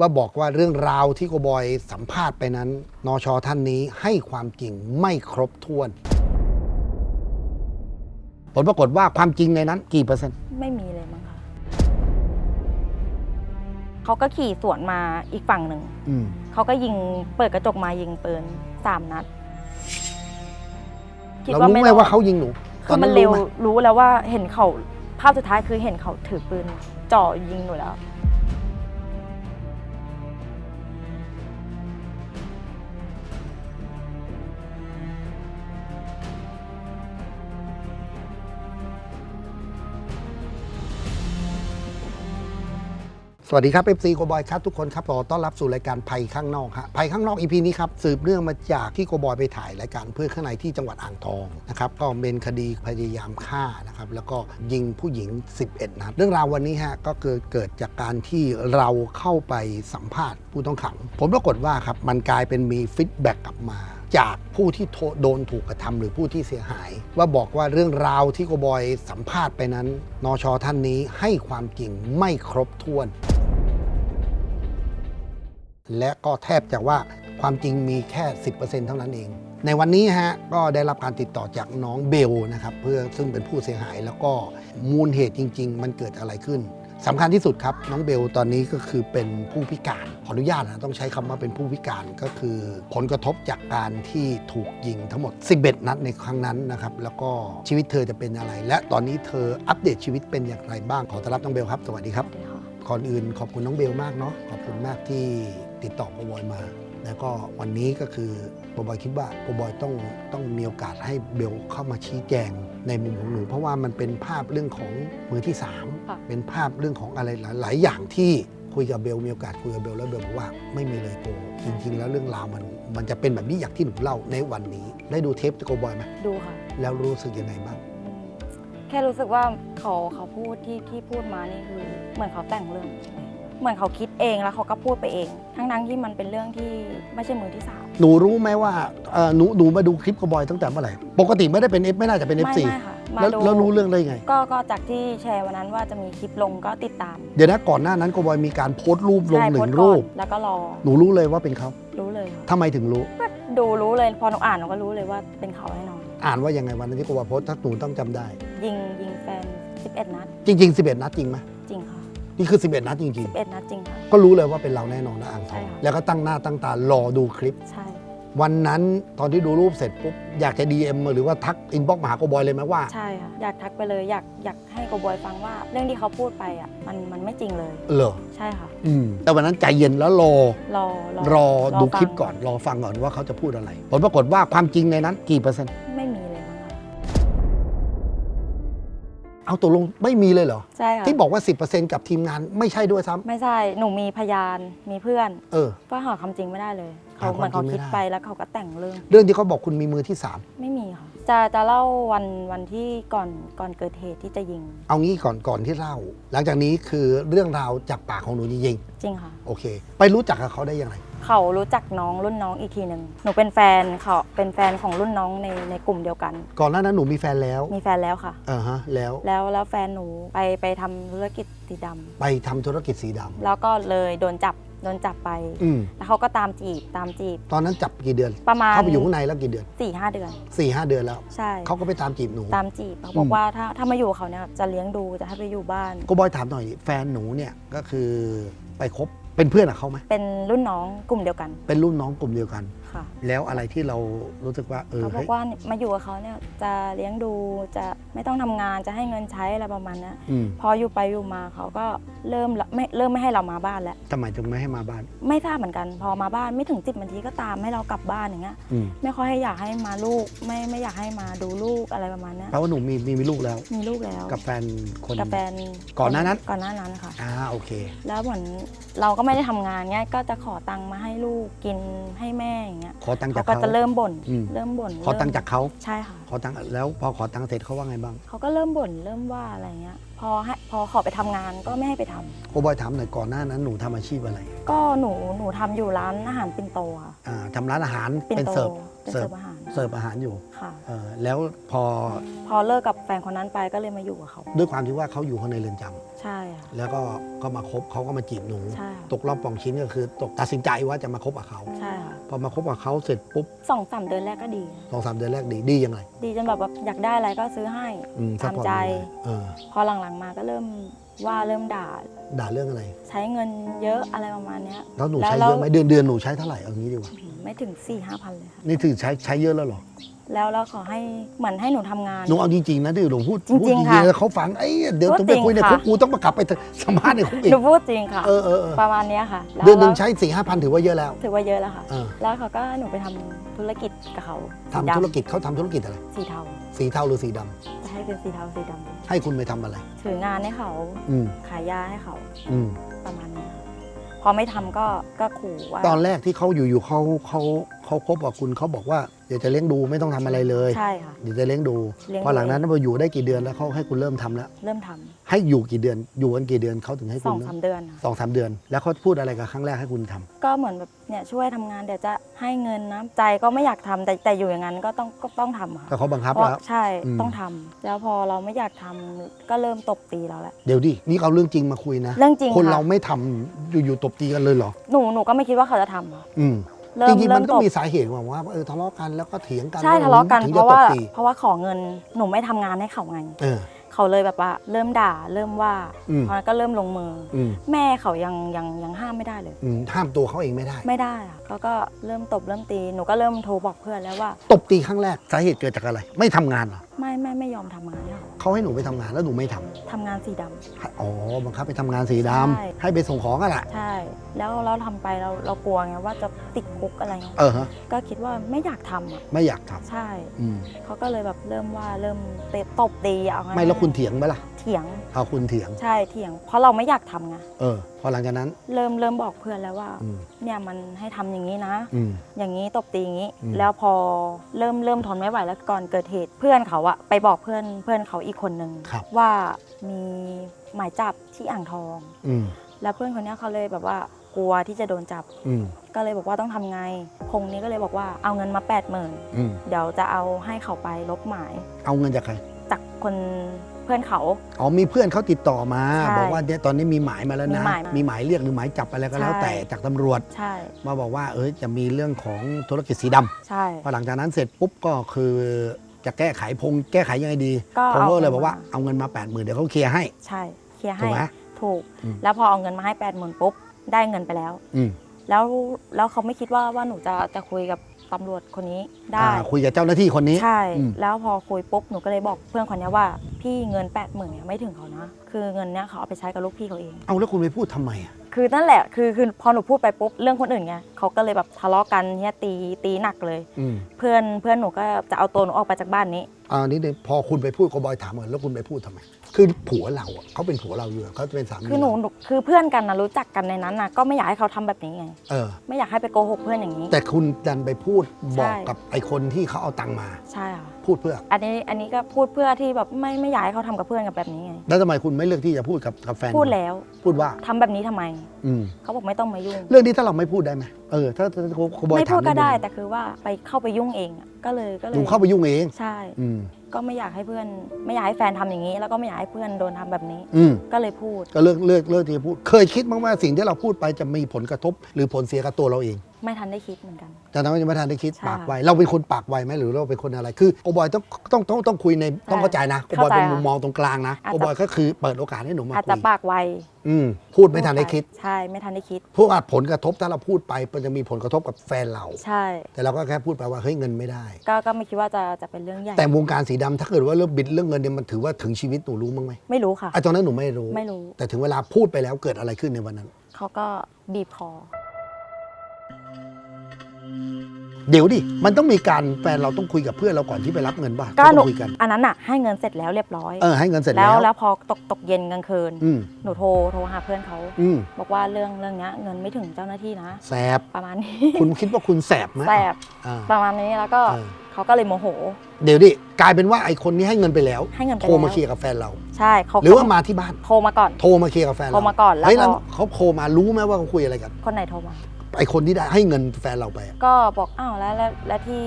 ว่าบอกว่าเรื่องราวที่โกบอยสัมภาษณ์ไปนั้น นชท่านนี้ให้ความจริงไม่ครบถ้วน ผลปรากฏว่าความจริงในนั้นกี่เปอร์เซ็นต์ ไม่มีเลยมั้งคะเขาก็ขี่สวนมาอีกฝั่งหนึ่ง อืม เขาก็ยิงเปิดกระจกมายิงปืนสามนัดคิดเรารู้ไหมรอดว่าเขายิงหนูคือมันเร็วไหรู้แล้วว่าเห็นเขาภาพสุดท้ายคือเห็นเขาถือปืนจ่อยิงหนูแล้ว วัสดีครับ FC โกบอยครับทุกคนครับขอต้อนรับสู่รายการภัยข้างนอกฮะภัยข้างนอก EP นี้ครับสืบเนื่องมาจากที่โกบอยไปถ่ายรายการเพื่อนข้างในที่จังหวัดอ่างทองนะครับก็เป็นคดีพยายามฆ่านะครับแล้วก็ยิงผู้หญิง 11 นัดเรื่องราววันนี้ฮะก็เกิดเกิดจากการที่เราเข้าไปสัมภาษณ์ผู้ต้องขังผลปรากฏว่าครับมันกลายเป็นมีฟีดแบ็กกลับมา จากผู้ที่โดนถูกกระทำหรือผู้ที่เสียหาย ว่าบอกว่าเรื่องราวที่โกบอยสัมภาษณ์ไปนั้น นชท่านนี้ให้ความจริงไม่ครบถ้วน และก็แทบจะว่าความจริงมีแค่ 10%เท่านั้นเอง ในวันนี้ฮะก็ได้รับการติดต่อจากน้องเบลนะครับเพื่อซึ่งเป็นผู้เสียหายแล้วก็มูลเหตุจริง ๆ มันเกิดอะไรขึ้น สำคัญที่สุดครับน้องเบลตอนนี้ก็คือเป็นผู้พิการขออนุญาตนะต้องใช้คำว่าเป็นผู้พิการก็คือผลกระทบจากการที่ถูกยิงทั้งหมด 11 นัดในครั้งนั้นนะครับแล้วก็ชีวิตเธอจะเป็นอะไร และตอนนี้เธออัปเดตชีวิตเป็นอย่างไรบ้างขอต้อนรับน้องเบลครับ สวัสดีครับก่อนอื่นขอบคุณน้องเบลมากเนาะขอบคุณมากที่ติดต่อโปรบอยมา แล้วก็วันนี้ก็คือโปรบอยคิดว่าโปรบอยต้องต้องมีโอกาสให้เบลเข้ามาชี้แจงในมุมของหนู เพราะว่ามันเป็นภาพเรื่องของมือที่สามค่ะเป็นภาพเรื่องของอะไรหลาย ๆ อย่างที่คุยกับเบลมีโอกาสคุยกับเบลแล้วเบลบอกว่าไม่มีเลยโกจริง ๆ แล้วเรื่องราวมัน มันจะเป็นแบบนี้อย่างที่หนูเล่าในวันนี้ ได้ดูเทปโกบอยไหมดูค่ะ แล้วรู้สึกยังไงบ้างอืมแค่รู้สึกว่าเขาเขาพูดที่ที่พูดมานี่คือเหมือนเขาแต่งเรื่อง เหมือนเขาคิดเองแล้วเขาก็พูดไปเอง ทั้งทั้งๆที่มันเป็นเรื่องที่ไม่ใช่มือที่สามหนูรู้ไหมว่าเอ่อหนูหนูมาดูคลิปกบอยตั้งแต่เมื่อไหร่ ปกติไม่ได้เป็น F ไม่น่าจะเป็นไม่ F4 ไม่ค่ะมาแล้วดูแล้วรู้เรื่องได้ไง ก็ก็จากที่แชร์วันนั้นว่าจะมีคลิปลงก็ติดตามเดี๋ยวนะก่อนหน้านั้นกบอยมีการโพสต์รูปลงใช่หนึ่โพงสต์รูก่อปนแล้วก็รอหนูรู้เลยว่าเป็นเขารู้เลยค่ะทำไมถึงรู้ ก็ดูรู้เลยพอหนูอ่านหนูก็รู้เลยว่าเป็นเขาแน่นอน อ่านว่ายังไงวันนั้นที่กบอยโพสต์ถ้าหนูต้องจำได้ ยิงยิงแฟน 11 นัด จริง ๆ 11 นัดจริงไหมจริงค่ะ นี่คือ 11 นัดจริง11นัดจริงค่ะ ๆ ก็รู้เลยว่าเป็นเราแน่นอนนะอ่างทใช่องค่ะ แล้วก็ตั้งหน้าตั้งตารอดูคลิป ใช่ วันนั้นตอนที่ดูรูปเสร็จปุ๊บอยากจะ DM มาหรือว่าทักอินบ็อกมาหากบอยเลยไหมว่า ใช่ค่ะ อยากทักไปเลยอยากอยากให้โกบอยฟังว่า เรื่องที่เขาพูดไปอะมันมันไม่จริงเลย เหรอใช่ค่ะ อืมแต่วันนั้นใจเย็นแล้วรอ รอรอดูฟังคลิปก่อนรอฟังก่อนว่าเขาจะพูดอะไร ผลปรากฏว่าความจริงในนั้นกี่เปอร์เซ็นต์ เอาตกลงไม่มีเลยเหรอ ใช่ค่ะที่บอกว่า 10%กับทีมงานไม่ใช่ด้วยซ้ำไม่ใช่หนูมีพยานมีเพื่อน เออ ก็หาคำจริงไม่ได้เลยหาเขาเหมือนความเขาจริงไม่คิดได้ไปแล้วเขาก็แต่งเรื่อง เรื่องที่เขาบอกคุณมีมือที่ไม่มีค่ะ จะจะเล่าวันวันที่ก่อนก่อนเกิดเหตุที่จะยิง3เอางี้ก่อนก่อนที่เล่า หลังจากนี้คือเรื่องราวจากปากของหนูจริงจริงค่ะๆโอเค ไปรู้จักกับเขาได้ยังไง เขารู้จักน้องรุ่นน้องอีกทีหนึ่งหนูเป็นแฟนเขาเป็นแฟนของรุ่นน้องในในกลุ่มเดียวกัน ก่อนหน้านั้นหนูมีแฟนแล้วมีแฟนแล้วค่ะ อ่าฮะแล้วแล้วแล้วแฟนหนูไปไปทำธุรกิจสีดำไปทำธุรกิจสีดแล้วก็เลยโดนจับโดนจับไปำอืมแล้วเขาก็ตามจีบตามจีบตอนนั้นจับกี่เดือน ประมาณเข้าไปอยู่ข้างในแล้วกี่เดือนสี่ห้าเดือน 4ี่ห้าเดือนแล้ว ใช่เขาก็ไปตามจีบหนู ตามจีบเขาบอกว่าถ้าถ้ามาอยู่กับเขาเนี่ยจะเลี้ยงดูจะให้ไปอยู่บ้าน ก็บอยถามหน่อยแฟนหนูเนี่ยก็คือไปคบ เป็นเพื่อนกับเขาไหมเป็นรุ่นน้องกลุ่มเดียวกันเป็นรุ่นน้องกลุ่มเดียวกัน ค่ะแล้วอะไรที่เรารู้สึกว่าเออเขาบอเฮ้ยกว่ามาอยู่กับเขาเนี่ยจะเลี้ยงดูจะไม่ต้องทำงานจะให้เงินใช้อะไรประมาณเนี้ยอืมพออยู่ไปอยู่มาเขาก็เริ่มละไม่เริ่มไม่ให้เรามาบ้านแล้ว ทำไมถึงไม่ให้มาบ้าน ไม่ทราบเหมือนกัน พอมาบ้านไม่ถึงสิบนาทีก็ตามให้เรากลับบ้านอย่างเงี้ยอืมไม่ค่อยให้อยากให้มาลูก ไม่ไม่อยากให้มาดูลูกอะไรประมาณเนี้ยแปลว่าหนูมีมีมีลูกแล้ว มีลูกแล้วกับแฟนคน กับแฟนก่อนหน้านั้น ก่อนหน้านั้นค่ะ อ่าโอเค แล้วเหมือนเราก็ไม่ได้ทำงานเงี้ยก็จะขอตังค์มาให้ลูกกินให้แม่อย่างเงี้ยขอตังค์จาเขากก็เขา จะเริ่มบ่นอืม เริ่มบ่นขอตังค์จากเขาใช่ค่ะ ขอตังค์แล้วพอขอตังค์เสร็จเขาว่าไงบ้างเขาก็เริ่มบ่นเริ่มว่าอะไรเงี้ย พอให้พอขอไปทำงานก็ไม่ให้ไปทำโกบอยถามหน่อยก่อนหน้านั้นหนูทำอาชีพอะไรก็หนูหนูทำอยู่ร้านอาหารปินโตค่ะอ่าทำร้านอาหารปินเป็นโตเสิร์ฟเป็นเสิเสิร์ร์ฟฟอาหารเสิร์ฟอาหารอยู่ค่ะ เออแล้วพอพอเลิกกับแฟนคนนั้นไปก็เลยมาอยู่กับเขาด้วยความที่ว่าเขาอยู่ข้างในเรือนจำใช่ค่ะ แล้วก็ก็มาคบเขาก็มาจีบหนู ใช่ค่ะตกรอบปองชิ้นก็คือตกตัดสินใจว่าจะมาคบกับเขา ใช่ค่ะพ อมาคบกับเขาเสร็จปุ๊บสองสามเดือนแรกก็ดี สองสามเดือนแรกดีดียังไง ดีจนแบบว่าอยากได้อะไรก็ซื้อให้อืมซัพพอร์ตตามใจเออพอหลังๆมาก็เริ่มว่าเริ่มด่า ด่าเรื่องอะไร ใช้เงินเยอะอะไรประมาณเนี้ย แล้วหนูแล้วใช้แล้วเยอะไหมเดือนเดือนหนูใช้เท่าไหร่เอางี้ดีกว่าอื้อหือไม่ถึง4ี่ห้าพันเลยค่ะ นี่ถือใช้ใช้เยอะแล้วเหรอ แล้วแล้วขอให้เหมือนให้หนูทำงาน หนูเอาจริงๆนะที่หนูพูดจริงๆพูดจริงค่ะๆแล้วเขาฟังไอ้ยเดี๋ยวพูดต้องไปคุยในจริงคุกค่ะ กูต้องมากลับไปสัมภาษณ์ในคุกอีหนูกพูดจริงค่ะ เออเออเออประมาณเนี้ยค่ะแล้วเดือนหนึ่งแล้วใช้สี่ห้าพันถือว่าเยอะแล้วถือว่าเยอะแล้วค่ะเออแล้วเขาก็ให้หนูไปทำธุรกิจกับเขาสีทำดำธุรกิจเขาทำธุรกิจอะไร สีเทาสีเทาหรือสีดำจะให้เป็นสีเทาสีดให้คุณไปทำอะไรำถืองานให้เขาอืมขายยาให้เขาอืมประมาณเนี้ยพอไม่ทำก็ก็ขู่ว่าตอนแรกที่เขาอยู่ๆเขาเขา เขาคบกับคุณเขาบอกว่าเดี๋ยวจะเลี้ยงดูไม่ต้องทำอะไรเลย ใช่ค่ะ เดี๋ยวจะเลี้ยงดูเลี้ยง พอหลังนั้นดูพออยู่ได้กี่เดือนแล้วเขาให้คุณเริ่มทำแล้ว เริ่มทำให้อยู่กี่เดือน อยู่กันกี่เดือนเขาถึงให้สคุอณงเริ่สามมเดือนค่ะ สองสามเดือน แล้วเขาพูดอะไรกับครั้งแรกให้คุณทำก็เหมือนแบบเนี่ยช่วยทำงานเดี๋ยวจะให้เงินนะใจก็ไม่อยากทำแต่แต่อยู่อย่างนั้นก็ต้องก็ต้องทำค่ะก็เขาบังคับเพราะแล้ว ใช่อืม ต้องทำแล้วพอเราไม่อยากทำก็เริ่มตบตีเราแหละเดี๋ยวดินี่เอาเรื่องจริงมาคุยนะ เรื่องจริงคนค่ะเราไม่ทำอยู่ๆตบตีกันเลยเหรอ หนูหนูก็ไม่คิดว่าเขาจะทำอะอืม เริ่จมริงๆ เริ่มันมต้ตองบมีสาเหตุว่าว่าเออทะเลาะกันแล้วก็เถียงกันใช่ทะเลาะกันถึงเพจะราะตว่าบตีเพราะว่าขอเงินหนูไม่ทำงานให้เขาไงเออ เขาเลยแบบว่าเริ่มด่าเริ่มว่าอืม ตอนนั้นก็เริ่มลงมืออืมแม่เขายังยังยังห้ามไม่ได้เลย อืมห้ามตัวเขาเองไม่ได้ ไม่ได้อะเขาก็เริ่มตบเริ่มตีหนูก็เริ่มโทรบอกเพื่อนแล้วว่า ตบตีครั้งแรกสาเหตุเกิดจากอะไร ไม่ทำงานเหรอ ไม่ไม่ไม่ยอมทำงานให้ เขาเขาให้หนูไปทำงานแล้วหนูไม่ทำทำงานสีดำ อ๋อบังคับไปทำงานสีดใช่ำให้ไปส่งของกันแหละใช่ แล้วเราทำไปเราเรากลัวไงว่าจะติดคุกอะไรเงี้ยเออฮะก็คิดว่าไม่อยากทำอะ ไม่อยากทใช่ำอืมเขาก็เลยแบบเริ่มว่าเริ่มเตะตบตีเอาง่ายๆไม่แล้วคุณเถียงไหมล่ะ เถียงเอาคุณเถียง ใช่เถียง เพราะเราไม่อยากทำไงเออ พอหลังจากนั้น เริ่มเริ่มบอกเพื่อนแล้วว่า อืม เนี่ยมันให้ทำอย่างนี้นะ อืม อย่างนี้ตบตีอย่างนี้ อืม แล้วพอเริ่มเริ่มทนไม่ไหวแล้วก่อนเกิดเหตุ เพื่อนเขาอะไปบอกเพื่อนเพื่อนเขาอีกคนนึงครับว่ามีหมายจับที่อ่างทอง อืมแล้วเพื่อนคนเนี้ยเขาเลยแบบว่ากลัวที่จะโดนจับ อืมก็เลยบอกว่าต้องทำไง พงนี้ก็เลยบอกว่าเอาเงินมา8ปดหมื่นอืมเดี๋ยวจะเอาให้เขาไปลบหมาย เอาเงินจากใครจากคน เพื่อนเขา อ๋อมีเพื่อนเขาติดต่อมา ใช่บอกว่าเนี่ยตอนนี้มีหมายมาแล้วนะ มีหมายมามีมีหมายเรียกหรือหมายจับอะไรก็แล้วใช่ แต่จากตำรวจ ใช่มาบอกว่าเอ้ยจะมีเรื่องของธุรกิจสีดำใช่ พอหลังจากนั้นเสร็จปุ๊บก็คือจะแก้ไขพงแก้ไขยังไงดีก็พงเอาก็เลยเงินบอกว่ามา เอาเงินมา8ปดหมื่นเดี๋ยวเขาเคลียร์ให้ ใช่เคลียร์ถูให้กไหม ถูก อืม แล้วพอเอาเงินมาให้8ปดหมื่นปุ๊บได้เงินไปแล้ว อืมแล้วแล้วเขาไม่คิดว่าว่าหนูจะจะคุยกับ ตำรวจคนนี้ได้อ่าคุยกับเจ้าหน้าที่คนนี้ ใช่ อืม แล้วพอคุยปุ๊บหนูก็เลยบอกเพื่อนคนนี้ว่า พี่เงิน8ปดหมื่นเนี่ยไม่ถึงเขานะคือเงินเนี้ยเขาเอาไปใช้กับลูกพี่เขาเอง เอาแล้วคุณไปพูดทำไมอะคือนั่นแหละคือคือพอหนูพูดไปปุ๊บเรื่องคนอื่นไงเขาก็เลยแบบทะเลาะกันเนี่ยตีตีหนักเลย อืม เพื่อนเพื่อนหนูก็จะเอาตัวหนูออกไปจากบ้านนี้ อ่านี่เดี๋ยวพอคุณไปพูดก็บอยถามเหมือนแล้วคุณไปพูดทำไม คือผัวเราอะเขาเป็นผัวเราอยู่อะเขาเป็นสามีคือหนูหนูคือเพื่อนกันนะรู้จักกันในนั้นนะก็ไม่อยากให้เขาทำแบบนี้ไงเออ ไม่อยากให้ไปโกหกเพื่อนอย่างนี้ แต่คุณดันไปพูดบอกใช่ กับไอ้คนที่เขาเอาตังค์มา ใช่ค่ะ พูดเพื่อ อันนี้อันนี้ก็พูดเพื่อที่แบบไม่ไม่อยากให้เขาทำกับเพื่อนกับแบบนี้ไงแล้วทำไมคุณไม่เลือกที่จะพูดกับกับแฟนพูดแล้วพูดว่า ทำแบบนี้ทำไม อืม เขาบอกไม่ต้องมายุ่ง เรื่องนี้ถ้าเราไม่พูดได้ไหมเออ ถ้าถ้าคุณบอยไม่ถาพูมดก็ได้เรื่องนี้แต่คือว่าไปเข้าไปยุ่งเองอะก็เลยก็เลหนูยเข้าไปยุ่งเอง ใช่ อืม ก็ไม่อยากให้เพื่อน ไม่อยากให้แฟนทำอย่างนี้ แล้วก็ไม่อยากให้เพื่อนโดนทำแบบนี้ อืมก็เลยพูดก็เลือกเลือกเลือกที่จะพูด เคยคิดบ้างว่าสิ่งที่เราพูดไปจะมีผลกระทบ หรือผลเสียกับตัวเราเองไม่ทันได้คิดเหมือนกันแต่นั้นยังไม่ทันได้คิดใช่ปากไวเราเป็นคนปากไวไหมหรือเราเป็นคนอะไรคือโอบอยต้องต้องต้องต้องคุยในต้องเข้าใจนะโอบอยเข้าใจเป็นมุมมองตรงกลางนะอาจจะ โอบอยก็คือเปิดโอกาสให้หนูมาอาจคุจะยปากไวอืมพูดไม่ทันได้คิด ใช่ไม่ทันได้คิด พวกอาจผลกระทบถ้าเราพูดไปมันจะมีผลกระทบกับแฟนเรา ใช่ แต่เราก็แค่พูดไปว่าเฮ้ยเงินไม่ได้ ก็ก็ไม่คิดว่าจะจะเป็นเรื่องใหญ่ แต่วงการสีดำถ้าเกิดว่าเรื่องบิดเรื่องเงินเนี่ยมันถือว่าถึงชีวิตหนูรู้มั้งไหมไม่รู้ค่ะ ไอ้ตอนนั้นหนูไม่รู้ ไม่รู้ แต่ถึงเวลาพูดไปแล้วเกิดอะไรขึ้นในวันนั้น เขาก็บีบคอ เดี๋ยวดิมันต้องมีการแฟนเราต้องคุยกับเพื่อนเราก่อนที่ไปรับเงินบ้างก็หนูต้องคุยกัน อันนั้นอะให้เงินเสร็จแล้วเรียบร้อย เออให้เงินเสร็จแล้แล้ววแล้วพอตกตกเย็นกลางคืน อืมหนูโทรโทรหาเพื่อนเขา อืมบอกว่าเรื่องเรื่องเนี้ยเงินไม่ถึงเจ้าหน้าที่นะ แสบ ประมาณนี้ คุณคิดว่าคุณแสบไหมแสบ อ่าประมาณนี้แล้วก็เออ เขาก็เลยโมโห เดี๋ยวดิกลายเป็นว่าไอ้คนนี้ให้เงินไปแล้วให้เงินไปโทรมาแล้วเคลียร์กับแฟนเรา ใช่เขาหรือว่ามาที่บ้านโทรมาก่อน โทรมาเคลียร์กับแฟนเราโทรมาก่อนแล้วเฮ้ยแล้วก็เขาโทรมารู้ไหมว่าเขาคุยอะไรกัน คนไหนโทรมาไอ้คนที่ได้ให้เงินแฟนเราไปอะก็บอกอ้าวแล้วแล้วแล้วที่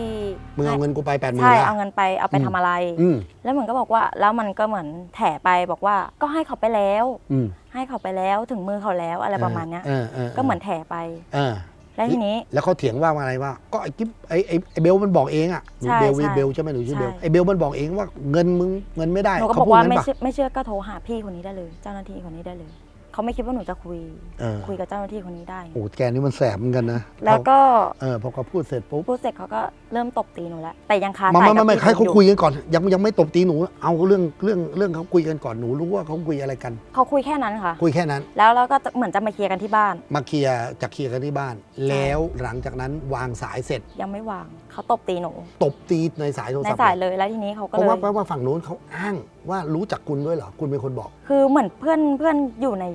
มึงเอาเงินกูไปแปดหมื่นใช่แล้วเอาเงินไปเอาไปอืมทำอะไร อืมแล้วเหมือนก็บอกว่าแล้วมันก็เหมือนแถไปบอกว่าก็ให้เขาไปแล้ว อืมให้เขาไปแล้วถึงมือเขาแล้วอะไรประมาณเนี้ย เออเออก็เหมือนแถไป เออ แล้วทีนี้แล้วเขาเถียงว่าอะไรว่า ก็ไอ้กิ๊บไอ้ไอ้ไอ้เบลมันบอกเองอะหนูใช่เบลใช่เบลใช่ไหมหนูชื่อเบลใช่ไอ้เบลมันบอกเองว่าเงินมึงเงินไม่ได้หนูก็เขบอกพูดว่างั้นไม่ปะเชื่อไม่เชื่อก็โทรหาพี่คนนี้ได้เลย เจ้าหน้าที่คนนี้ได้เลย เขาไม่คิดว่าหนูจะคุย เออคุยกับเจ้าหน้าที่คนนี้ได้ โอ้แกนี่มันแสบเหมือนกันนะแล้วก็เออพอเขาพูดเสร็จปุ๊บพูดเสร็จเขาก็เริ่มตบตีหนูแล้วแต่ยังคามาใจไม่กับไม่ไม่พี่ให้เขาอคุยกันก่อน ยังยังไม่ตบตีหนู เอาเรื่องเรื่องเรื่องเขาคุยกันก่อนหนูรู้ว่าเขาคุยอะไรกัน เขาคุยแค่นั้นค่ะ คุยแค่นั้น แล้วเราก็จะเหมือนจะมาเคลียร์กันที่บ้าน มาเคลียร์จะเคลียร์กันที่บ้าน แล้วหลังจากนั้นวางสายเสร็จยังไม่วาง เขาตบตีหนู ตบตีในสายโทรในศัพท์สายเลยแล้วทีนี้เขาก็เพเลราะว่ายแปลว่าฝั่งนู้นเขาอ้างว่ารู้จักคุณด้วยเหรอ คุณเป็นคนบอก คือเหมือนเพื่อนเพื่อนอยู่ใน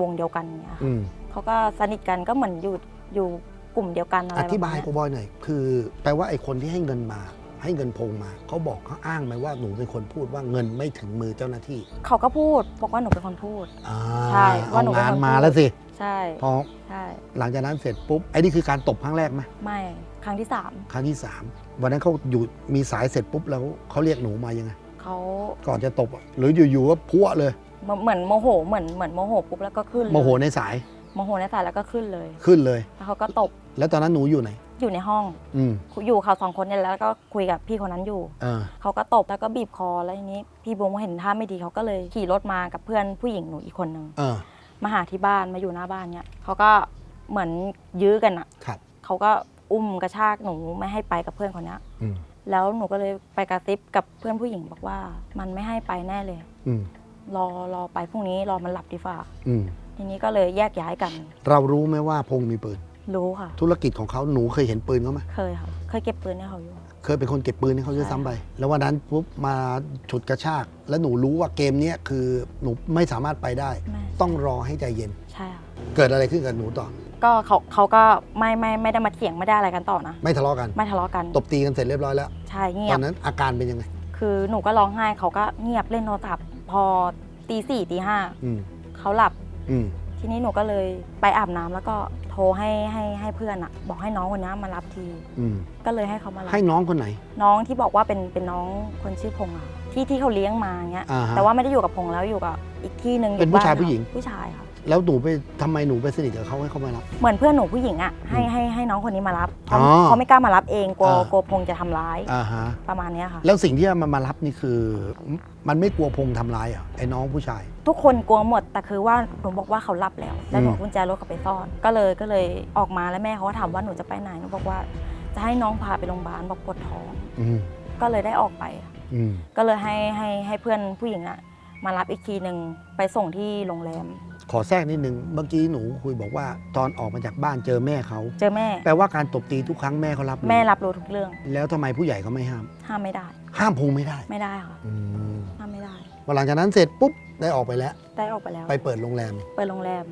วงเดียวกันอย่างเงี้ยค่ะอืม เขาก็สนิทกันก็เหมือนอยู่อยู่กลุ่มเดียวกันอะไรอประธิมาบาณยเนี้กูบอยหน่อยคือ แปลว่าไอ้คนที่ให้เงินมา ให้เงินพงมาเขาบอกเขาอ้างไหมว่าหนูเป็นคนพูดว่าเงินไม่ถึงมือเจ้าหน้าที่เขาก็พูดบอกว่าหนูเป็นคนพูด อ่าใช่ว่าเอาหนูเป็นงานคนมาพูด แล้วสิใช่พอใช่หลังจากนั้นเสร็จปุ๊บไอ้นี่คือการตบครั้งแรกไหมไม่ ครั้งที่สามครั้งที่สามวันนั้นเขาอยู่มีสายเสร็จปุ๊บแล้วเขาเรียกหนูมายังไง เขาก่อนจะตบอะหรืออยู่ๆก็พัวเลยเหมือนเหมือนโมโหเหมือนเหมือนโมโหปุ๊บแล้วก็ขึ้นเลยโมโหในสายโมโหในสายแล้วก็ขึ้นเลยขึ้นเลย แล้วเขาก็ตบแล้วตอนนั้นหนูอยู่ไหน อยู่ในห้อง อืมอยู่เขาสองคนเนี่ยแล้วก็คุยกับพี่คนนั้นอยู่เออเขาก็ตบแล้วก็บีบคอแล้วทีนี้พี่บงเห็นท่าไม่ดีเขาก็เลยขี่รถมากับเพื่อนผู้หญิงหนูอีกคนนึงเออมาหาที่บ้านมาอยู่หน้าบ้านเนี่ยเขาก็เหมือนยื้อกันอะครับ เขาก็ อุ้มกระชากหนูไม่ให้ไปกับเพื่อนคนเนี้ยอืมแล้วหนูก็เลยไปกระซิบกับเพื่อนผู้หญิงบอกว่า มันไม่ให้ไปแน่เลย อืมรอรอไปพรุ่งนี้รอมันหลับดีฝ่าอืมทีนี้ก็เลยแยกย้ายกันเรารู้ไหมว่าพงษ์มีปืน รู้ค่ะ ธุรกิจของเขาหนูเคยเห็นปืนเขาไหมเคยค่ะ เคยเก็บปืนให้เขาอยู่ เคยเป็นคนเก็บปืนให้เขาด้วยใช่ซ้ำไป แล้ววันนั้นปุ๊บมาฉุดกระชาก แล้วหนูรู้ว่าเกมเนี้ยคือหนูไม่สามารถไปได้แม่ ต้องรอให้ใจเย็น ใช่ค่ะ เกิดอะไรขึ้นกับหนูต่อ ก็เขาเขาก็ไม่ไม่ไม่ได้มาเถียงไม่ได้อะไรกันต่อนะ ไม่ทะเลาะกัน ไม่ทะเลาะกัน ตบตีกันเสร็จเรียบร้อยแล้ว ใช่เงีตยอบ นนั้นอาการเป็นยังไง คือหนูก็ร้องไห้เขาก็เงียบเล่นโทรศัพท์พอตีสี่ตีห้าอืมเขาหลับ อืมทีนี้หนูก็เลยไปอาบน้ำแล้วก็โทรให้ให้ให้เพื่อนอะบอกให้น้องคนนี้มารับที อืมก็เลยให้เขามารับ ให้น้องคนไหน น้องที่บอกว่าเป็นเป็นน้องคนชื่อพงษ์อะที่ที่เขาเลี้ยงมาเงี้ย อ่าฮะแต่ว่าไม่ได้อยู่กับพงษ์แล้วอยู่กับอีกที่หนึ่งเป็นผู้ชายบ้ผู้หญิง ผู้ชายค่ะ แล้วหนูไปทำไมหนูไปสนิทกับเขาให้เขามารับ เหมือนเพื่อนหนูผู้หญิงอะให้อืมให้ให้น้องคนนี้มารับเขาอ๋อเขาไม่กล้ามารับเองกลัวอ่า กลัวพงษ์จะทำร้ายอ่าฮะประมาณเนี้ยค่ะ แล้วสิ่งที่มันมารับนี่คือ มันไม่กลัวพงษ์ทำร้ายเหรอะไอ้น้องผู้ชาย ทุกคนกลัวหมดแต่คือว่าหนูบอกว่าเขาหลับแล้วแล้วหนูอืม เอากุญแจรถเขาไปซ่อน ก็เลยก็เลยออกมาแล้วแม่เขาก็ถามว่าหนูจะไปไหนหนูบอกว่า จะให้น้องพาไปโรงพยาบาลบอกปวดท้องอืมก็เลยได้ออกไป อืมก็เลยให้ให้ให้เพื่อนผู้หญิงอะมารับอีกทีหนึ่งไปส่งที่โรงแรม ขอแทรกนิดนึงเมื่อกี้หนูคุยบอกว่า ตอนออกมาจากบ้านเจอแม่เขาเจอแม่ แปลว่าการตบตีทุกครั้งแม่เขารับรู้แม่รับรู้ทุกเรื่อง แล้วทำไมผู้ใหญ่เขาไม่ห้าม ห้ามไม่ได้ ห้ามพงษ์ไม่ได้ไม่ได้ค่ะอืมห้ามไม่ได้พอหลังจากนั้นเสร็จปุ๊บได้ออกไปแล้ว ได้ออกไปแล้ว ไปเปิดโรงแรมเปิดโรงแรม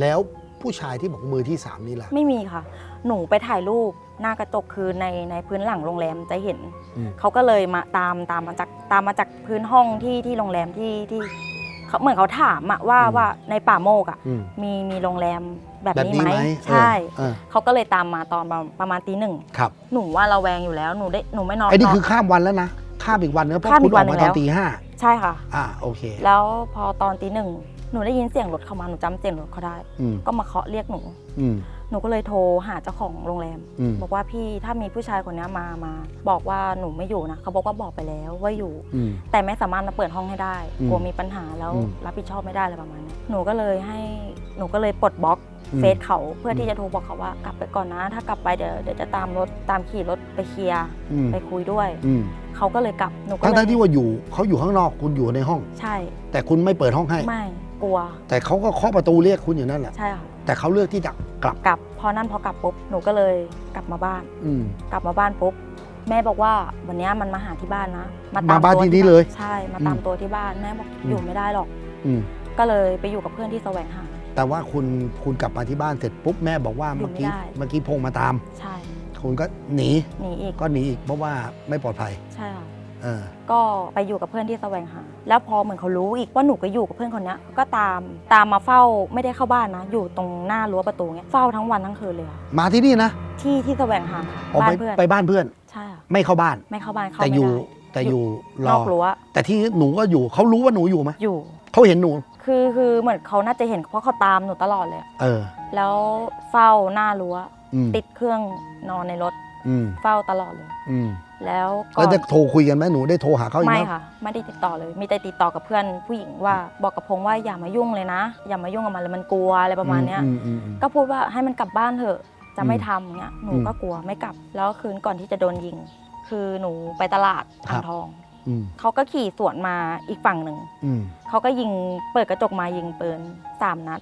แล้วผู้ชายที่บอกมือที่สามนี่ล่ะ ไม่มีค่ะ หนูไปถ่ายรูปหน้ากระจกคือในในพื้นหลังโรงแรมจะเห็น อืม เขาก็เลยมาตามตามมาจากตามมาจากพื้นห้องที่ที่โรงแรมที่ที่ เขาเหมือนเขาถามอะว่าว่าในป่าโมกอะอืมมีมีโรงแรมแบบแบบนี้นี้ไหมไหมใช่เออ เขาก็เลยตามมาตอนประประมาณตีหนึ่งครับหนูว่าเราแวงอยู่แล้วหนูได้หนูไม่นอนไอ้นี่นอนคือข้ามวันแล้วนะข้ามอีกวันนะเพราะข้ามคุอีณกอวัอนกมาหนึ่ตงอนแล้ว ตีห้าใช่ค่ะ อ่าโอเคแล้วพอตอนตีหนึ่งหนูได้ยินเสียงรถเข้ามาหนูจำเสียงรถเขาได้ อืมก็มาเคาะเรียกหนู อืม หนูก็เลยโทรหาเจ้าของโรงแรม อืม บอกว่าพี่ถ้ามีผู้ชายคนนี้มามา บอกว่าหนูไม่อยู่นะเขาบอกว่าบอกไปแล้วว่าอยู่ อืม แต่ไม่สามารถมาเปิดห้องให้ได้อืมกลัวมีปัญหาแล้วอืมรับผิดชอบไม่ได้อะไรประมาณนี้หนูก็เลยให้หนูก็เลยปลดบล็อกอืม เฟซเขาเพื่อที่จะโทรบอกเขาว่ากลับไปก่อนนะ ถ้ากลับไปเดี๋ยวเดี๋ยวจะตามรถตามขี่รถไปเคลียร์อืมไปคุยด้วย อืมเขาก็เลยกลับหนูก็ทั้งเลทั้ยงที่ว่าอยู่เขาอยู่ข้างนอกคุณอยู่ในห้อง ใช่แต่คุณไม่เปิดห้องให้ ไม่กลัวแต่เขาก็เคาะประตูเรียกคุณอยู่นั่นแหละ ใช่ค่ะ แต่เขาเลือกที่จะกลับกลับพอนั่นพอกลับปุ๊บหนูก็เลยกลับมาบ้าน อืม กลับมาบ้านปุ๊บแม่บอกว่าวันเนี้ยมันมาหาที่บ้านนะมาบ้านตัวที่นี่เลยใช่มาตามอืมตัวที่บ้านแม่บอกอืม อยู่ไม่ได้หรอก อืมก็เลยไปอยู่กับเพื่อนที่แสวงหา แต่ว่าคุณคุณกลับมาที่บ้านเสร็จปุ๊บแม่บอกว่าอยู่เมื่อกี้ไม่ได้ เมื่อกี้พงมาตาม ใช่คุณก็หนีหนีอีกก็หนีอีกเพราะว่าไม่ปลอดภัย ใช่ค่ะ เออ ก็ไปอยู่กับเพื่อนที่แสวงหา แล้วพอเหมือนเขารู้อีกว่าหนูก็อยู่กับเพื่อนคนเนี้ยก็ตามตามมาเฝ้าไม่ได้เข้าบ้านนะ อยู่ตรงหน้ารั้วประตูเงี้ยเฝ้าทั้งวันทั้งคืนเลยค่ะมาที่นี่นะที่ที่แสวงหาออกบ้าไปนเพื่อนไปบ้านเพื่อน ใช่ค่ะไม่เข้าบ้าน ไม่เข้าบ้านเข้าแต่ไม่อยู่ได้ แต่อยู่รนออกรั้ว แต่ที่หนูก็อยู่เขารู้ว่าหนูอยู่ไหมอยู่ เขาเห็นหนู คือคือเหมือนเขาน่าจะเห็นเพราะเขาตามหนูตลอดเลยเออ แล้วเฝ้าหน้ารั้ว อืมติดเครื่องนอนในรถ อืมเฝ้าตลอดเลย อืมแล้วก็แล้วได้โทรคุยกันไหมหนูได้โทรหาเขาอีกไม่ไหมค่ะ ไม่ได้ติดต่อเลย มีแต่ติดต่อกับเพื่อนผู้หญิงว่าบอกกับพงษ์ว่าอย่ามายุ่งเลยนะ อย่ามายุ่งกับมันเลยมันกลัวอะไรประมาณเนี้ย อืมอืมอืม ก็พูดว่าให้มันกลับบ้านเถอะ จะไม่อืมทำเงี้ย หนูอืมก็กลัวไม่กลับ แล้วคืนก่อนที่จะโดนยิง คือหนูไปตลาดครัอ่าบ งทอง อืมเขาก็ขี่สวนมาอีกฝั่งหนึ่ง อืมเขาก็ยิงเปิดกระจกมายิงปืนสามนัด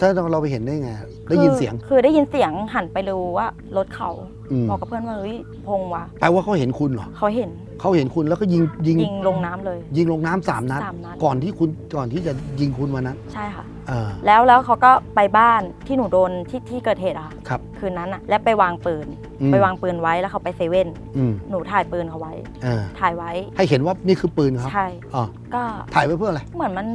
ถ้าเราไปเห็นได้ไง ได้ยินเสียงคือคือได้ยินเสียงหันไปดูว่ารถเขาอืม บอกกับเพื่อนว่าเฮ้ยพงษ์วะแปลว่าเขาเห็นคุณเหรอเขาเห็นเขาเห็นคุณแล้วก็ยิงยิงยิงลงน้ำเลยยิงลงน้ำสามนัด สามนัดก่อนที่คุณก่อนที่จะยิงคุณวันนั้น ใช่ค่ะเออแล้วแล้วเขาก็ไปบ้านที่หนูโดนที่ที่เกิดเหตุอะค่ะครับ คืนนั้นอะแล้วไปวางปืน อืมไปวางปืนไว้แล้วเขาไปเซเว่นอืมหนูถ่ายปืนเขาไว้เออถ่ายไว้ให้เห็นว่านี่คือปืนครับใช่ อ๋อก็ถ่ายไว้เพื่ออะไร เหมือนมัน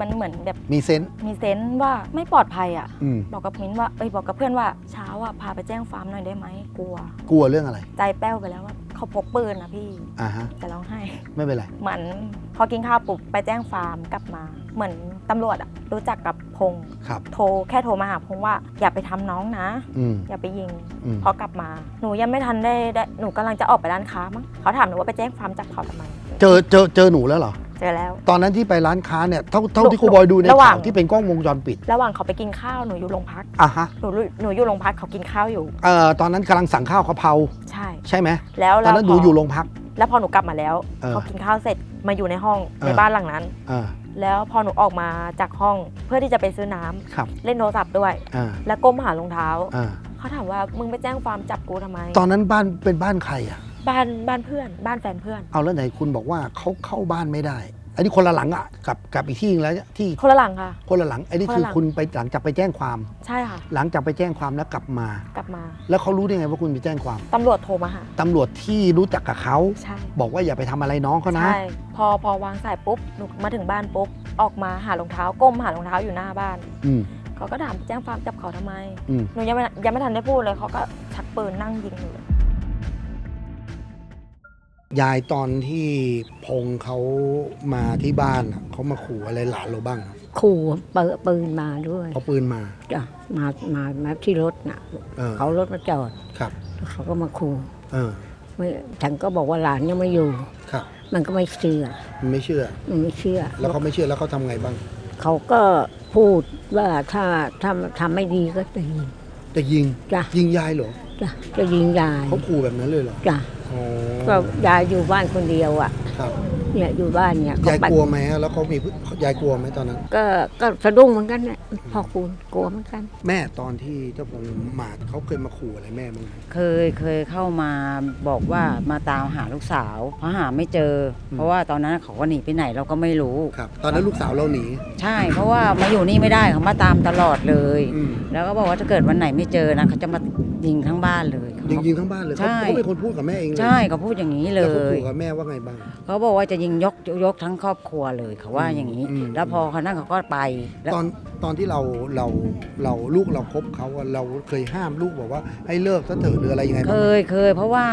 มันเหมือนแบบมีเซนส์มีเซนส์ว่าไม่ปลอดภัยอะอืมบอกกับมิ้นว่าเอ้ยบอกกับเพื่อนว่าเช้าอะพาไปแจ้งฟาร์มหน่อยได้ไหมกลัว กลัวเรื่องอะไรใจแป้วไปแล้วว่าเขาพกปืนนะพี่อ่าฮะ แต่ร้องไห้ ไม่เป็นไร เหมือนพอกินข้าวปุ๊บไปแจ้งฟาร์มกลับมา เหมือนตำรวจอะรู้จักกับพงษ์ครับ โทรแค่โทรมาหาพงษ์ว่าอย่าไปทำน้องนะ อืมอย่าไปยิง อืมพอกลับมา หนูยังไม่ทันได้ได้หนูกำลังจะออกไปร้านค้ามั้งเขาถามหนูว่าไปแจ้งฟาร์มจับเขาทำไมเจอเจอเจอหนูแล้วเหรอ เจอแล้ว ตอนนั้นที่ไปร้านค้าเนี่ยเท่าเท่าระที่ครูบอยดูในระหว่าข่าง วที่เป็นกล้องวงจรปิดระหว่างเขาไปกินข้าวหนูอยู่โรงพักอะฮะหนูหนูอยู่โรงพักเขากินข้าวอยู่เอ่อตอนนั้นกำลังสั่งข้าวกะเพราใช่ ใช่ไหมแล้วตแล้อนวนั้นพหนูอยู่โรงพัก แล้วพอหนูกลับมาแล้วเออเขากินข้าวเสร็จมาอยู่ในห้องเออ ในบ้านหลังนั้น อ่า แล้วพอหนูออกมาจากห้องเพื่อที่จะไปซื้อน้ำครับเล่นโทรศัพท์ด้วย อ่าแล้วก้มหารองเท้า อ่าเขาถามว่ามึงไปแจ้งฟาร์มจับกูทำไม ตอนนั้นบ้านเป็นบ้านใครอะ บ้านบ้านเพื่อน บ้านแฟนเพื่อน เอาแล้วไหนคุณบอกว่าเขาเข้าบ้านไม่ได้ อันนี้คนละหลังอะกับกับอีกที่นึงแล้วที่คนละหลังค่ะ คนละหลังไอ้นี่คนคืละอหลัง คุณไปหลังจากไปแจ้งความ ใช่ค่ะ หลังจากไปแจ้งความแล้วกลับมา กลับมาแล้วเขารู้ได้ไงว่าคุณไปแจ้งความตำรวจโทรมาหาตำรวจที่รู้จักกับเขาใช่บอกว่าอย่าไปทำอะไรน้องเขานะ ใช่พอพอวางสายปุ๊บหนูมาถึงบ้านปุ๊บออกมาหารองเท้าก้มหารองเท้าอยู่หน้าบ้านอืมเขาก็ถามแจ้งฟาร์มจับเขาทำไมอืม หนูยังไม่ยังไม่ทันได้พูดเลยเขาก็ชักปืนนั่งยิงหนูเลย ยายตอนที่พงเขามาที่บ้านอะเขามาขู่อะไรหลานเราบ้างอะขู่เปิดปืนมาด้วยเอาปืนมา จ้ะมามามาที่รถน่ะเออ เขารถมาจอดครับ แล้วเขาก็มาขู่เออ ไม่ฉันก็บอกว่าหลานยังไม่อยู่ ครับ มันก็ไม่เชื่อมันไม่เชื่อ มันไม่เชื่อแล้วเขาไม่เชื่อแล้วเขาทำไงบ้าง เขาก็พูดว่าถ้าถ้าทำไม่ดีก็จะยิง จะยิง จ้ะ ยิงยายเหรอ จ้ะจะยิงยายเขาขู่แบบนั้นเลยเหรอ จ้ะอ๋อ ก็ยายอยู่บ้านคนเดียวอะครับเนี่ยอยู่บ้านเนี่ยเขยายไปกลัวไหมฮะแล้วเขามีพฤยายกลัวไหมตอนนั้น ก็ก็สะดุ้งเหมือนกันเนี่ยพ่อคุณกลัวเหมือนกัน แม่ตอนที่เจ้าพงมาเขาเคยมาขู่อะไรแม่บ้างไหมเคยเคยเข้ามาบอกว่ามาตามหาลูกสาวเพราะหาไม่เจออมเพราะว่าตอนนั้นเขาก็หนีไปไหนเราก็ไม่รู้ ครับ ตอนนั้นลูกสาวเราหนี ใช่ เพราะว่ามาอยู่นี่ไม่ได้เขามาตามตลอดเลยอืมแล้วก็บอกว่าถ้าเกิดวันไหนไม่เจอนะเขาจะมายิงทั้งบ้านเลยเขายิงยิงทั้งบ้านเลยเขาใช่เขาเป็นคนพูดกับแม่เองเลยใช่เขาพูดอย่างนี้เลแล้วเขายขู่กับแม่ว่าไงบ้าง เขาบอกว่าจะยิงยกยกทั้งครอบครัวเลยเขาว่าอย่างนี้ อืม แล้วพอเขานั่นเขาก็ไปแล้วตอนตอนที่เราเราเราลูกเราคบเขาอะเราเคยห้ามลูกบอกว่าให้เลิกซะเถอะหรืออะไรยังไงเคบ้างไหมยเคย เพราะว่า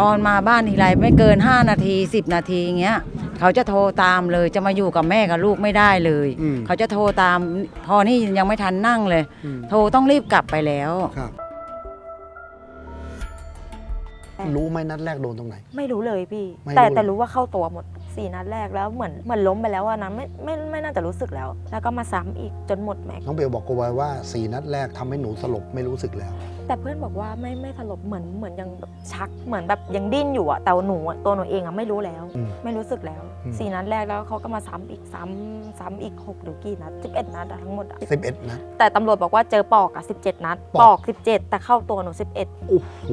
ตอนมาบ้านทีไรไม่เกิน 5 นาที 10 นาทีอย่างเงี้ยเขาจะโทรตามเลยจะมาอยู่กับแม่กับลูกไม่ได้เลย อืมเขาจะโทรตามพอนี่ยังไม่ทันนั่งเลย อืมโทรต้องรีบกลับไปแล้ว ครับ รู้ไหมนัดแรกโดนตรงไหน ไม่รู้เลยพี่ ไม่รู้แต่เลย แต่รู้ว่าเข้าตัวหมดสี่นัดแรกแล้วเหมือนเหมือนล้มไปแล้วอะนะไม่ไม่ไม่น่าจะรู้สึกแล้ว แล้วก็มาซ้ำอีกจนหมดแม็กซ์น้องเบลบอกกูไว้ว่าสี่นัดแรกทำให้หนูสลบไม่รู้สึกแล้ว แต่เพื่อนบอกว่าไม่ไม่สลบเหมือนเหมือนยังแบบชักเหมือนแบบยังดิ้นอยู่อะแต่ว่าหนูอะตัวหนูเองอะไม่รู้แล้ว อืม ไม่รู้สึกแล้วอืม สี่นัดแรกแล้วเขาก็มาซ้ำอีกซ้ำซ้ำอีกหกหรือกี่นัดสิบเอ็ดนัดอะทั้งหมดอะสิบเอ็ดนัดแต่ตำรวจบอกว่าเจอปอกอะสิบเจ็ดนัดปปออกกสิบเจ็ดแต่เข้าตัวหนูสิบเอ็ดโอ้โห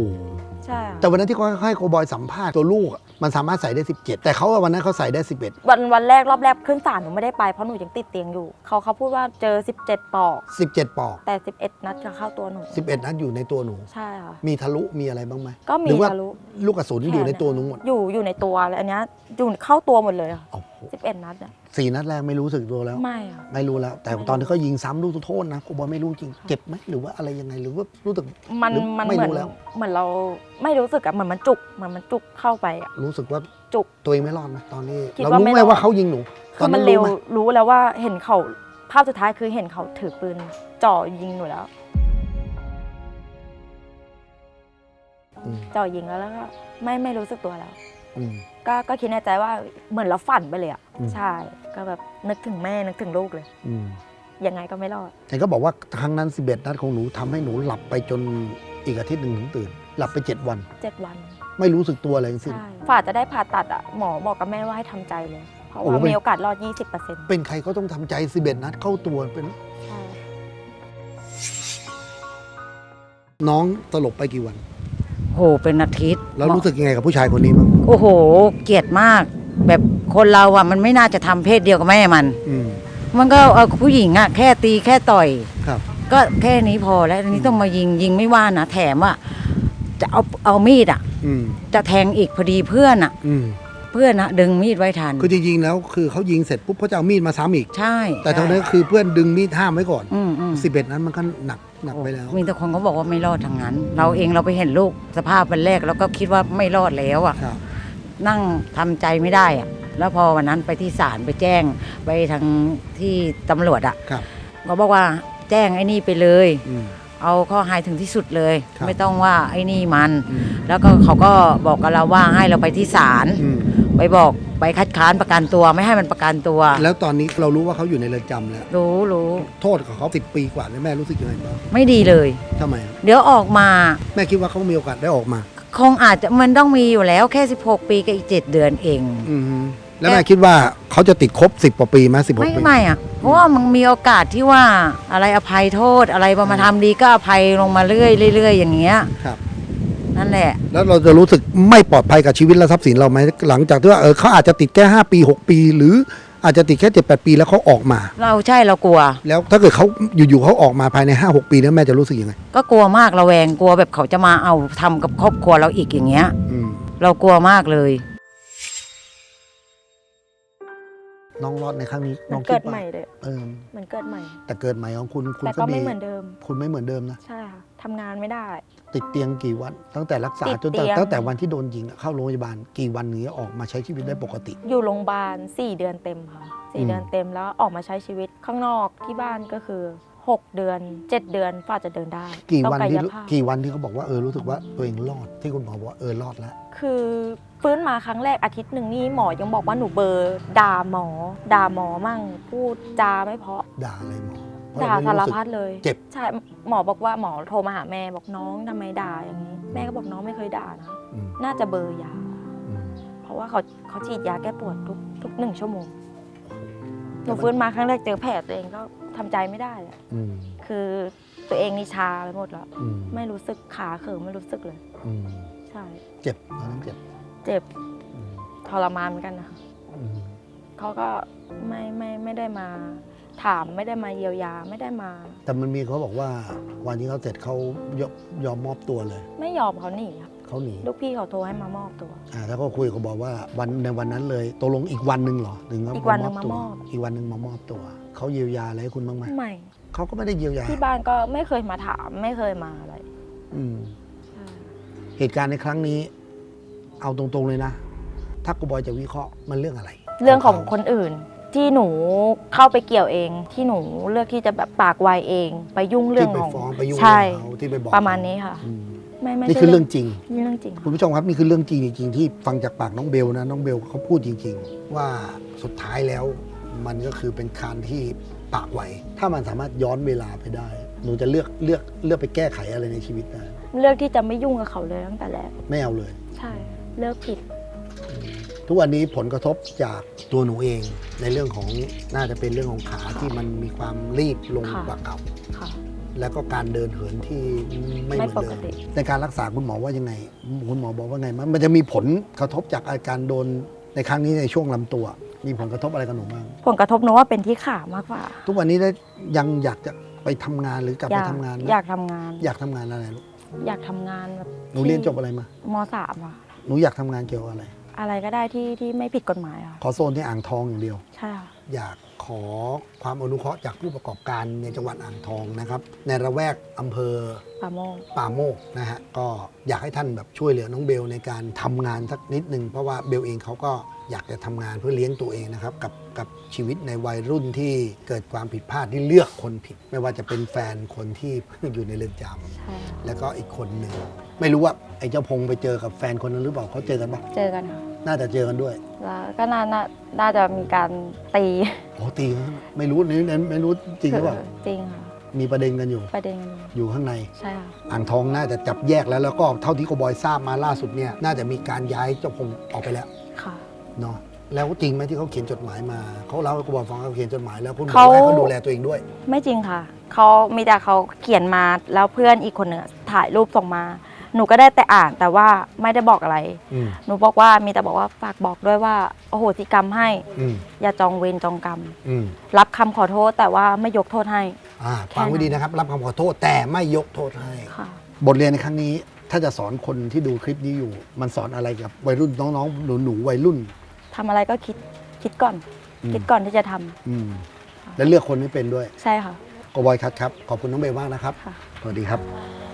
ใช่ค่ะแต่วันนั้นที่เขาให้โคบอยสัมภาษณ์ตัวลูกอะมันสามารถใส่ได้ 17 แต่เขาอะวันนั้นเขาใส่ได้ 11 วันวันแรกรอบแรกขึ้นศาลหนูไม่ได้ไปเพราะหนูยังติดเตียงอยู่เขาเขาพูดว่าเจอ 17ปอก17 ปอก แต่ 11 นัดจะเข้าตัวหนู11 นั้นอยู่ในตัวหนู ใช่ค่ะ มีทะลุมีอะไรบ้างไหมก็มีหรือว่าทะลุ ลูกกระสุนอยู่ในตัวหนูหมดอยู่อยู่ในตัวเลยอันเนี้ยอยู่เข้าตัวหมดเลยค่ะ โอ้โห 11 นัดเนี่ยสี่นัดแรกไม่รู้สึกตัวแล้ว ไม่ค่ะไม่รู้แล้ว แต่ไม่รู้ ตอนที่เขายิงซ้ำลูกโทษนะโคบอยไม่รู้จริงเจ็บไหมหรือว่าอะไรยังไงหรือว่ารู้สึก มันหรือมันไม่เหมือนรู้แล้ว เหมือนเราไม่รู้สึกอะเหมือนมันจุกเหมือนมันจุกเข้าไปอะ รู้สึกว่าจุกตัวเองไม่รอดไหมตอนนี้คิดเราว่ารู้ไม่ไหมรอด ว่าเขายิงหนูตคืออนมันั้นนเร็รู้วไหมรู้แล้วว่าเห็นเขาภาพสุดท้ายคือเห็นเขาถือปืนจ่อยิงหนูแล้ว อืมจ่อยิงแล้วแล้วก็ไม่ไม่รู้สึกตัวแล้ว อืม ก็ก็คิดในใจว่าเหมือนเราฝันไปเลยอะอืม ใช่ ก็แบบนึกถึงแม่นึกถึงลูกเลย อืมยังไงก็ไม่รอด แต่ก็บอกว่าครั้งนั้น11นัดของหนูทำให้หนูหลับไปจนอีกอาทิตย์หนึ่งถึงตื่น หลับไป 7 วัน เจ็ดวันไม่รู้สึกตัวอะไรทั้งสิ้น ใช่ฝ่าจะได้ผ่าตัดอะหมอบอกกับแม่ว่าให้ทำใจเลย เพราะโอ้ว่าเป็น มีโอกาสรอด 20%เป็นใครก็ต้องทำใจ11นัดเข้าตัวเป็นใช่น้องตลบไปกี่วัน โหเป็นอาทิตย์แล้วรู้สึกยังไงกับผู้ชายคนนี้มั้ง โอ้โห เกลียดมาก แบบคนเราอะมันไม่น่าจะทำเพศเดียวกับแม่มัน อืมมันก็เอาผู้หญิงอะแค่ตีแค่ต่อย ครับ ก็แค่นี้พอแล้วอันนี้ต้องมายิงยิงไม่ว่านะแถมว่าจะเอาเอามีดอะอืมจะแทงอีกพอดีเพื่อนอะ อืมเพื่อนนะดึงมีดไว้ทัน คือจริงๆแล้วคือเขายิงเสร็จปุ๊บเขาจะเอามีดมาซ้ำอีก ใช่แต่ตอนนั้นคือเพื่อนดึงมีดห้ามไว้ก่อนอืมอืม11นั้นมันก็หนักหนักไปแล้ว มีแต่คนเขาบอกว่าไม่รอดทางนั้น เราเองเราไปเห็นลูกสภาพวันแรกเราก็คิดว่าไม่รอดแล้วอะ ครับ นั่งทำใจไม่ได้อะแล้วพอวันนั้นไปที่ศาลไปแจ้งไปทางที่ตำรวจอะครับ เขาบอกว่าแจ้งไอ้นี่ไปเลย อืม เอาข้อหายถึงที่สุดเลย ครับไม่ต้องว่าไอ้นี่มัน อืม แล้วก็เขาก็บอกกับเราว่าให้เราไปที่ศาลอืมไปบอกไปคัดค้านประกันตัวไม่ให้มันประกันตัว แล้วตอนนี้เรารู้ว่าเขาอยู่ในเรือนจำแล้ว รู้รู้โทษของเขาสิปีกว่าเนี่ยแม่รู้สึกยังไงบ้างไม่ดีเลย ทำไมอะเดี๋ยวออกมา แม่คิดว่าเขามีโอกาสได้ออกมา คงอาจจะมันต้องมีอยู่แล้วแค่ 16 ปีกับอีก 7 เดือนเอง อืมฮึแล้วแม่คิดว่าเขาจะติดครบสิบกว่าปีไหมสิบหกไม่ปี ไม่อะ เพราะว่ามันมีโอกาสที่ว่าอะไรอภัยโทษอะไรพอมาทำดีก็อภัยลงมาเรื่อยเรื่อยๆอย่างเงี้ยครับ นั่นแหละ แล้วเราจะรู้สึกไม่ปลอดภัยกับชีวิตและทรัพย์สินเราไหมหลังจากที่ว่าเออเขาอาจจะติดแค่5ปี6ปี หรือ อาจจะติดแค่7 8ปีแล้วเขาออกมา เราใช่เรากลัว แล้วถ้าเกิดเขาอยู่ๆเขาออกมาภายใน 5 6 ปีแล้วแม่จะรู้สึกยังไงก็กลัวมากระแวงกลัวแบบเขาจะมาเอาทำกับครอบครัวเราอีกอย่างเงี้ย อืมเรากลัวมากเลย น้องรอดในครั้งนี้น้มัอนงคิเกิดดว่าใหม่เลยเออมันเกิดใหม่ แต่เกิดใหม่ของคุณคุณแต่ก็ก็มีไม่เหมือนเดิม คุณไม่เหมือนเดิมนะ ใช่ค่ะทำงานไม่ได้ ติดเตียงกี่วัน ตั้งแต่รักษาติดจนเตียง ตั้งแต่วันที่โดนยิงอะเข้าโรงพยาบาลกี่วันนี้ออกมาใช้ชีวิตได้ปกติ อยู่โรงพยาบาล4เดือนเต็มค่ะอืม4เดือนเต็มแล้วออกมาใช้ชีวิตข้างนอกที่บ้านก็คือ6เดือน7เดือนฝ่าจะเดินได้กี่ต้องวันกาที่ยภาพกี่วันที่เขาบอกว่าเออรู้สึกว่าตัวเองรอดที่คุณหมอบอกว่าเออรอดแล้ว คือฟื้นมาครั้งแรกอาทิตย์หนึ่งนี่หมอยังบอกว่าหนูเบลอร์ด่าหมอ ด่าหมอมั่งพูดจาไม่เพราะ ด่าอะไรหมอ เพะด่าเไม่สารสึก พัดเลยเจ็บ ใช่หมอบอกว่าหมอโทรมาหาแม่บอกน้องทำไมด่าอย่างนี้ แม่ก็บอกน้องไม่เคยด่านะ อืมน่าจะเบลอร์ยา อืม เพราะว่าเขาเขาฉีดยาแก้ปวดทุกทุกหนึ่งชั่วโมง หนูฟื้นมาครั้งแรกเจอแผลตัวเองก็ทำใจไม่ได้อะอืมคือตัวเองนี่ชาไปหมดแล้ว อืมไม่รู้สึกขาเขิมไม่รู้สึกเลย อืมใช่ เจ็บตอนนั้นเจ็บเจ็บอืมทรมานเหมือนกันนะอืมเขาก็ไม่ไม่ไม่ได้มา ถามไม่ได้มาเยียวยาไม่ได้มา แต่มันมีเขาบอกว่าวันที่เขาเสร็จเขายอมยอมมอบตัวเลย ไม่ยอมเขาหนีครับเขาหนีลูกพี่เขาโทรให้มามอบตัวอ่าถ้าเขาคุยเขาบอกว่าวันในวันนั้นเลยตกลงอีกวันหนึ่งเหรอถึงอีกวันหนึ่งตัวมามอบอีกวันหนึ่งมามอบตัวเขาเยียวยาอะไรให้คุณบ้างไหมไม่เขาก็ไม่ได้เยียวยาที่บ้านก็ไม่เคยมาถามไม่เคยมาอะไรอืมใช่เหตุการณ์ในครั้งนี้ เอาตรงๆเลยนะ ถ้ากูบอยจะวิเคราะห์มันเรื่องอะไร เรื่องของคนอื่น ที่หนูเข้าไปเกี่ยวเอง ที่หนูเลือกที่จะแบบปากไวเอง ไปยุ่งเรื่ที่องไปของฟ้องไปยุ่งใช่เรื่องเขาที่ไปบอกประมาณนี้ค่ะ อืมไม่ไม่นี่ใช่คือเรื่องจริง นี่เรื่องจริงคุณผู้ชมครับนี่คือเรื่องจริงจริงๆที่ฟังจากปากน้องเบลนะน้องเบลเขาพูดจริง ๆ ว่าสุดท้ายแล้ว มันก็คือเป็นการที่ปากไวถ้ามันสามารถย้อนเวลาไปได้ หนูจะเลือกเลือกเลือกไปแก้ไขอะไรในชีวิตได้เลือกที่จะไม่ยุ่งกับเขาเลยตั้งแต่แรกไม่เอาเลย ใช่ เลิกผิดพ ทุกวันนี้ผลกระทบจากตัวหนูเอง ในเรื่องของน่าจะเป็นเรื่องของขาที่มันมีความรีบลงค่ะกว่าเก่าค่ะ แล้วก็การเดินเหินที่ไม่เหไม่มือนปเดิกมติ ในการรักษาคุณหมอว่ายังไง คุณหมอบอกว่าไงมันมันจะมีผลกระทบจากอาการโดนในครั้งนี้ในช่วงลำตัว มีผลกระทบอะไรกับหนูบ้างผลกระทบหนูว่าเป็นที่ขามากกว่าทุกวันนี้ได้ยังอยากจะไปทำงานหรือกลับอไปยากทำงานไหมอยากทำงาน อยากทำงานอะไรลูกอยากทำงานแบบหนูเรียนจบอะไรมา มสามอะหนูอยากทำงานเกี่ยวกับอะไร อะไรก็ได้ที่ที่ไม่ผิดกฎหมายอะขอโซนที่อ่างทองอย่างเดียว ใช่ค่ะ อยาก ขอความอนุเคราะห์จากผู้ประกอบการในจังหวัดอ่างทองนะครับ ในระแวกอำเภอปาโมงป่าโมกนะฮะก็อยากให้ท่านแบบช่วยเหลือน้องเบลในการทำงานสักนิดหนึ่งเพราะว่าเบลเองเขาก็อยากจะทำงานเพื่อเลี้ยงตัวเองนะครับกับกับชีวิตในวัยรุ่นที่เกิดความผิดพลาดที่เลือกคนผิด ไม่ว่าจะเป็นแฟนคนที่ อยู่ในเรือนจำใช่ค่ะแล้วก็อีกคนหนึ่งไม่รู้ว่าไอ้เจ้าพงไปเจอกับแฟนคนนั้นหรือเปล่าเขาเจอกันปะ เจอกันค่ะน่าจะเจอกันด้วยแล้วก็น่าน่าน่าจะมีการตีโอ้ตีกันไม่รู้นี่นี่ไม่รู้จริงหรือเปล่าจริงค่ะมีประเด็นกันอยู่ ประเด็นกันอยู่อยู่ข้างใน ใช่ค่ะอ่างทองน่าจะจับแยกแล้วแล้วก็เท่าที่โกบอยทราบมาล่าสุดเนี่ยน่าจะมีการย้ายเจ้าพงออกไปแล้วค่ะ เนาะแล้วจริงไหมที่เขาเขียนจดหมายมาเขาเล่าให้โกบอยฟังเขาเขียนจดหมายแล้วคุณบอกเขาว่าให้เขาดูแลตัวเองด้วย ไม่จริงค่ะเขามีแต่เขาเขียนมาแล้วเพื่อนอีกคนหนึ่งอะถ่ายรูปส่งมา หนูก็ได้แต่อ่านแต่ว่าไม่ได้บอกอะไร อืมหนูบอกว่ามีแต่บอกว่าฝากบอกด้วยว่าโอโหสิกรรมให้ อืมอย่าจองเวรจองกรรม อืมรับคำขอโทษแต่ว่าไม่ยกโทษให้ อ่าแค่ฟังไว้นั้นดีนะครับ รับคำขอโทษแต่ไม่ยกโทษให้ ค่ะ บทเรียนในครั้งนี้ ถ้าจะสอนคนที่ดูคลิปนี้อยู่ มันสอนอะไรกับวัยรุ่นน้องๆหนูๆวัยรุ่น ทำอะไรก็คิดคิดก่อน อืม คิดก่อนที่จะทำอืมและเลือกคนไม่เป็นด้วย ใช่ค่ะ โกบอยคัดครับ ขอบคุณน้องเบลมากนะครับ ค่ะ สวัสดีครับ